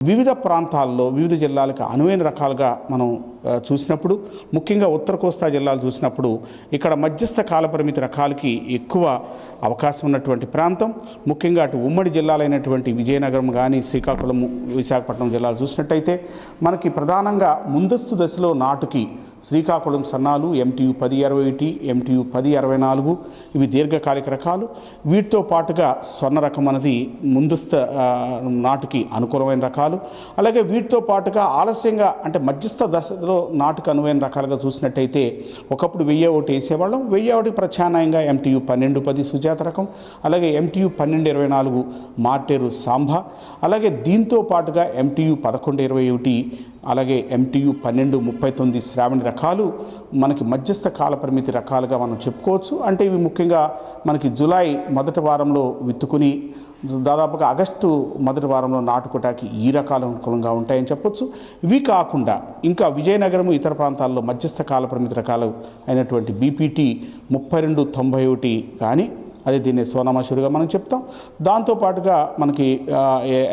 వివిధ ప్రాంతాల్లో వివిధ జిల్లాలకు అనువైన రకాలుగా మనం చూసినప్పుడు ముఖ్యంగా ఉత్తర కోస్తా జిల్లాలు చూసినప్పుడు ఇక్కడ మధ్యస్థ కాలపరిమితి రకాలకి ఎక్కువ అవకాశం ఉన్నటువంటి ప్రాంతం. ముఖ్యంగా అటు ఉమ్మడి జిల్లాలైనటువంటి విజయనగరం కానీ శ్రీకాకుళం విశాఖపట్నం జిల్లాలు చూసినట్టయితే మనకి ప్రధానంగా ముందస్తు దశలో నాటుకి శ్రీకాకుళం సన్నాలు ఎంటీయు పది అరవై ఒకటి ఎంటీయు పది అరవై నాలుగు ఇవి దీర్ఘకాలిక రకాలు. వీటితో పాటుగా స్వర్ణ రకం అనేది ముందస్తు నాటుకి అనుకూలమైన రకాలు. అలాగే వీటితో పాటుగా ఆలస్యంగా అంటే మధ్యస్థ దశలో నాటుకు అనువైన రకాలుగా చూసినట్టయితే ఒకప్పుడు వెయ్యి ఒకటి వేసేవాళ్ళం. వెయ్యి ఒకటి ప్రత్యామ్నాయంగా ఎంటీయు పన్నెండు పది సుజాత రకం అలాగే ఎంటీయు పన్నెండు ఇరవై నాలుగు మార్టేరు సాంబ అలాగే దీంతో పాటుగా ఎంటీయు పదకొండు ఇరవై ఒకటి అలాగే ఎంటీయు పన్నెండు ముప్పై తొమ్మిది శ్రావణి రకాలు మనకి మధ్యస్థ కాల పరిమితి రకాలుగా మనం చెప్పుకోవచ్చు. అంటే ఇవి ముఖ్యంగా మనకి జులై మొదటి వారంలో విత్తుకుని దాదాపుగా ఆగస్టు మొదటి వారంలో నాటుకోటానికి ఈ రకాల అనుకూలంగా ఉంటాయని చెప్పొచ్చు. ఇవి కాకుండా ఇంకా విజయనగరం ఇతర ప్రాంతాల్లో మధ్యస్థ కాల పరిమితి రకాలు అయినటువంటి బీపీటీ ముప్పై రెండు తొంభై ఒకటి కానీ అదే దీన్ని సోనామసూరిగా మనం చెప్తాం. దాంతోపాటుగా మనకి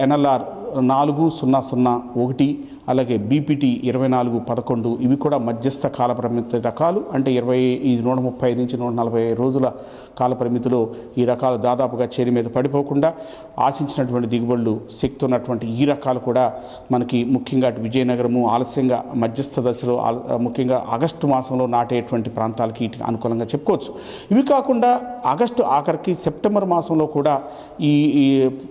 ఎన్ఎల్ఆర్ నాలుగు సున్నా సున్నా ఒకటి అలాగే బీపీటీ ఇరవై నాలుగు పదకొండు ఇవి కూడా మధ్యస్థ కాల పరిమితి రకాలు. అంటే ఇరవై ఈ నూట ముప్పై ఐదు నుంచి నూట నలభై రోజుల కాల పరిమితిలో ఈ రకాలు దాదాపుగా చేరి మీద పడిపోకుండా ఆశించినటువంటి దిగుబడులు శక్తి ఉన్నటువంటి ఈ రకాలు కూడా మనకి ముఖ్యంగా అటు విజయనగరము ఆలస్యంగా మధ్యస్థ దశలో ముఖ్యంగా ఆగస్టు మాసంలో నాటేటువంటి ప్రాంతాలకి వీటికి అనుకూలంగా చెప్పుకోవచ్చు. ఇవి కాకుండా ఆగస్టు ఆఖరికి సెప్టెంబర్ మాసంలో కూడా ఈ ఈ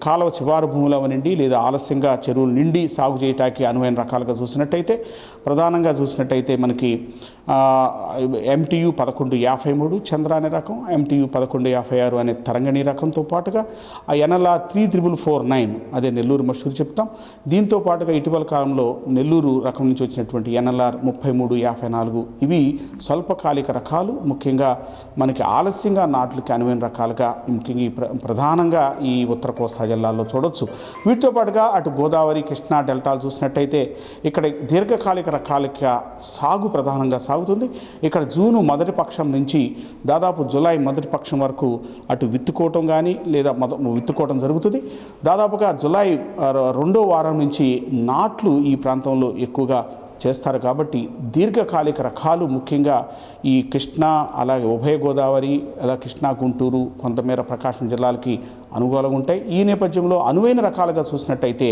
కాలువ చివారు భూములు అవనండి లేదా ఆలస్యంగా చెరువులు నిండి సాగు చేయటానికి అనువైన రకాలుగా చూసినట్టయితే ప్రధానంగా చూసినట్టయితే మనకి ఎంటీయు పదకొండు యాభై మూడు చంద్ర అనే రకం ఎంటీయు పదకొండు యాభై ఆరు అనే తరంగణి రకంతో పాటుగా ఆ ఎనలా త్రీ త్రిబుల్ ఫోర్ నైన్ అదే నెల్లూరు మషూరు చెప్తాం. దీంతో పాటుగా ఇటీవల కాలంలో నెల్లూరు రకం నుంచి వచ్చినటువంటి ఎన్ఎల్ఆర్ ముప్పై మూడు యాభై నాలుగు ఇవి స్వల్పకాలిక రకాలు. ముఖ్యంగా మనకి ఆలస్యంగా నాట్లకి అనువైన రకాలుగా ముఖ్యంగా ఈ ప్ర- ప్రధానంగా ఈ ఉత్తర కోస్తా జిల్లాల్లో చూడొచ్చు. వీటితో పాటుగా అటు గోదావరి కృష్ణా డెల్టాలు చూసినట్టయితే ఇక్కడ దీర్ఘకాలిక రకాలకి సాగు ప్రధానంగా సాగుతుంది. ఇక్కడ జూను మొదటి పక్షం నుంచి దాదాపు జూలై మొదటి పక్షం వరకు అటు విత్తుకోవటం కానీ లేదా మొద విత్తుకోవటం జరుగుతుంది. దాదాపుగా జూలై రెండో వారం నుంచి నాట్లు ఈ ప్రాంతంలో ఎక్కువగా చేస్తారు కాబట్టి దీర్ఘకాలిక రకాలు ముఖ్యంగా ఈ కృష్ణా అలాగే ఉభయ గోదావరి అలా కృష్ణా గుంటూరు కొంతమేర ప్రకాశం జిల్లాలకి అనుకూలంగా ఉంటాయి. ఈ నేపథ్యంలో అనువైన రకాలుగా చూసినట్టయితే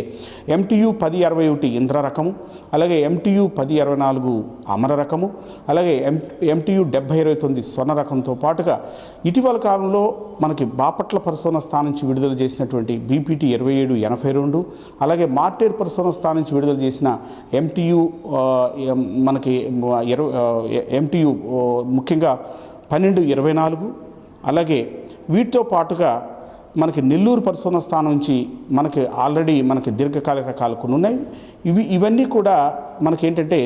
ఎంటీయు పది అరవై ఒకటి ఇంద్ర రకము అలాగే ఎంటీయు పది అరవై నాలుగు అమర రకము అలాగే ఎం ఎంటీయు డెబ్బై ఇరవై తొమ్మిది స్వర్ణ రకంతో పాటుగా ఇటీవల కాలంలో మనకి బాపట్ల పరిశోధన స్థానం నుంచి విడుదల చేసినటువంటి బీపీటీ ఇరవై ఏడు ఎనభై రెండు అలాగే మార్టేర్ పరిశోధన స్థానం నుంచి విడుదల చేసిన ఎంటీయు మనకి ఇరవై ఎంటీయు ముఖ్యంగా పన్నెండు ఇరవై నాలుగు అలాగే వీటితో పాటుగా మనకి నెల్లూరు పరిశోధన స్థానం నుంచి మనకి ఆల్రెడీ మనకి దీర్ఘకాలిక రకాలు కొన్ని ఉన్నాయి. ఇవి ఇవన్నీ కూడా మనకేంటంటే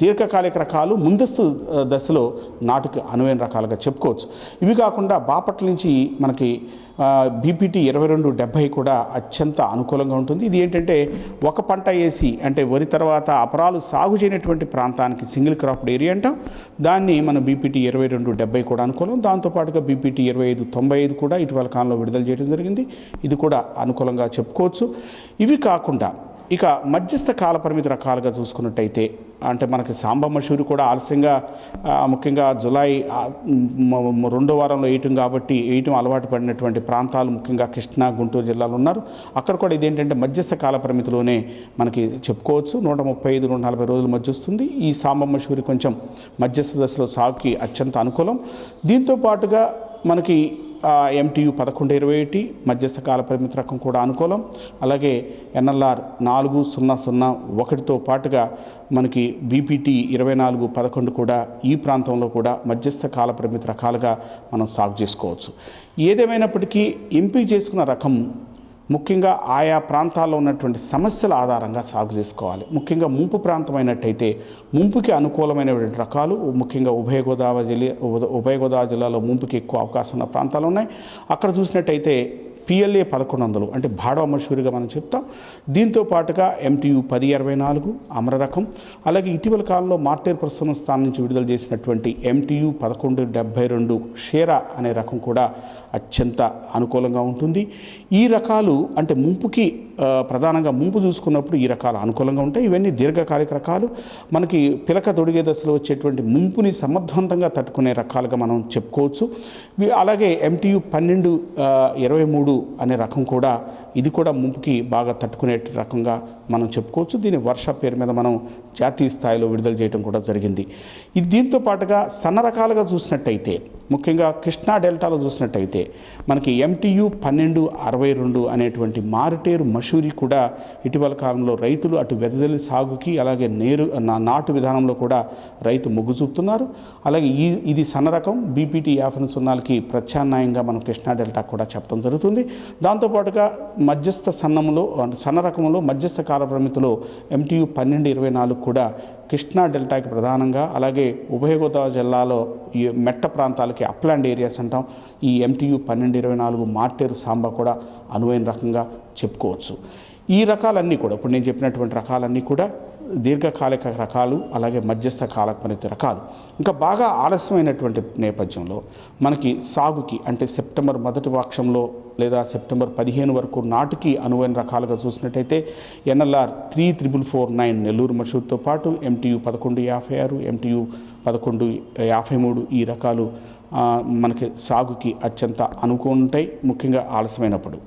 దీర్ఘకాలిక రకాలు ముందస్తు దశలో నాటుకు అనువైన రకాలుగా చెప్పుకోవచ్చు. ఇవి కాకుండా బాపట్ల నుంచి మనకి బీపీటీ ఇరవై రెండు డెబ్బై కూడా అత్యంత అనుకూలంగా ఉంటుంది. ఇది ఏంటంటే ఒక పంట వేసి అంటే వరి తర్వాత అపరాలు సాగు చేయనటువంటి ప్రాంతానికి సింగిల్ క్రాప్డ్ ఏరియా అంటాం. దాన్ని మన బీపీటీ ఇరవై రెండు డెబ్బై కూడా అనుకూలం. దాంతోపాటుగా బీపీటీ ఇరవై ఐదు తొంభై ఐదు కూడా ఇటీవల కాలంలో విడుదల చేయడం జరిగింది. ఇది కూడా అనుకూలంగా చెప్పుకోవచ్చు. ఇవి కాకుండా ఇక మధ్యస్థ కాల పరిమితి రకాలుగా చూసుకున్నట్టయితే అంటే మనకి సాంబ కూడా ఆలస్యంగా ముఖ్యంగా జులై రెండో వారంలో వేయటం కాబట్టి వేయటం అలవాటు పడినటువంటి ప్రాంతాలు ముఖ్యంగా కృష్ణా గుంటూరు జిల్లాలో ఉన్నారు. అక్కడ కూడా ఇదేంటంటే మధ్యస్థ కాల పరిమితిలోనే మనకి చెప్పుకోవచ్చు. నూట ముప్పై ఐదు నూట నలభై రోజుల మధ్య వస్తుంది. ఈ సాంబ కొంచెం మధ్యస్థ దశలో సాగుకి అత్యంత అనుకూలం. దీంతో పాటుగా మనకి ఎంటీయు పదకొండు ఇరవై ఒకటి మధ్యస్థ కాల పరిమితి రకం కూడా అనుకూలం. అలాగే ఎన్ఎల్ఆర్ నాలుగు సున్నా సున్నా ఒకటితో పాటుగా మనకి బీపీటీ ఇరవై నాలుగు పదకొండు కూడా ఈ ప్రాంతంలో కూడా మధ్యస్థ కాల పరిమితి రకాలుగా మనం సాగు చేసుకోవచ్చు. ఏదేమైనప్పటికీ ఎంపిక చేసుకున్న రకం ముఖ్యంగా ఆయా ప్రాంతాల్లో ఉన్నటువంటి సమస్యల ఆధారంగా సాగు చేసుకోవాలి. ముఖ్యంగా ముంపు ప్రాంతం అయినట్టయితే ముంపుకి అనుకూలమైనటువంటి రకాలు ముఖ్యంగా ఉభయ గోదావరి జిల్లా ఉభయ గోదావరి జిల్లాలో ముంపుకి ఎక్కువ అవకాశం ఉన్న ప్రాంతాలు ఉన్నాయి. అక్కడ చూసినట్టయితే పిఎల్ఏ పదకొండు వందలు అంటే భాడవ మషూరిగా మనం చెప్తాం. దీంతో పాటుగా ఎంటీయు పది అరవై నాలుగు అమర రకం అలాగే ఇటీవల కాలంలో మార్టేర్ ప్రస్తుతం స్థానం నుంచి విడుదల చేసినటువంటి ఎంటీయు పదకొండు డెబ్బై రెండు షేరా అనే రకం కూడా అత్యంత అనుకూలంగా ఉంటుంది. ఈ రకాలు అంటే ముంపుకి ప్రధానంగా ముంపు చూసుకున్నప్పుడు ఈ రకాలు అనుకూలంగా ఉంటాయి. ఇవన్నీ దీర్ఘకాలిక రకాలు. మనకి పిలక తొడిగే దశలో వచ్చేటువంటి ముంపుని సమర్థవంతంగా తట్టుకునే రకాలుగా మనం చెప్పుకోవచ్చు. అలాగే ఎంటీయు పన్నెండు ఇరవై మూడు అనే రకం కూడా ఇది కూడా ముంపుకి బాగా తట్టుకునే రకంగా మనం చెప్పుకోవచ్చు. దీని వర్ష పేరు మీద మనం జాతీయ స్థాయిలో విడుదల చేయడం కూడా జరిగింది. ఇది దీంతో పాటుగా సన్న రకాలుగా చూసినట్టయితే ముఖ్యంగా కృష్ణా డెల్టాలో చూసినట్టయితే మనకి ఎంటీయు పన్నెండు అరవై రెండు అనేటువంటి మారుటేరు మషూరి కూడా ఇటీవల కాలంలో రైతులు అటు వెదజల్లి సాగుకి అలాగే నేరు నా- నాటు విధానంలో కూడా రైతు మొగ్గు చూపుతున్నారు. అలాగే ఈ ఇది సన్న రకం బీపీటీ యాభై సున్నాలకి ప్రత్యామ్నాయంగా మనం కృష్ణా డెల్టా కూడా చెప్పడం జరుగుతుంది. దాంతోపాటుగా మధ్యస్థ సన్నంలో సన్న రకంలో మధ్యస్థ కాల పరిమితిలో ఎంటీయు పన్నెండు ఇరవై నాలుగు కూడా కృష్ణా డెల్టాకి ప్రధానంగా అలాగే ఉభయ గోదావరి జిల్లాలో ఈ మెట్ట ప్రాంతాలకి అప్లాండ్ ఏరియాస్ అంటాం. ఈ ఎంటీయు పన్నెండు ఇరవై నాలుగు మార్టేరు సాంబా కూడా అనువైన రకంగా చెప్పుకోవచ్చు. ఈ రకాలన్నీ కూడా ఇప్పుడు నేను చెప్పినటువంటి రకాలన్నీ కూడా దీర్ఘకాలిక రకాలు అలాగే మధ్యస్థ కాలపరిమితి రకాలు. ఇంకా బాగా ఆలస్యమైనటువంటి నేపథ్యంలో మనకి సాగుకి అంటే సెప్టెంబర్ మొదటి పక్షంలో లేదా సెప్టెంబర్ పదిహేను వరకు నాటికి అనువైన రకాలుగా చూసినట్టయితే NLR three triple four nine Nellore మషూర్తో పాటు ఎంటీయు పదకొండు యాభై ఆరు ఎంటీయు పదకొండు యాభై మూడు ఈ రకాలు మనకి సాగుకి అత్యంత అనుకూల ఉంటాయి ముఖ్యంగా ఆలస్యమైనప్పుడు.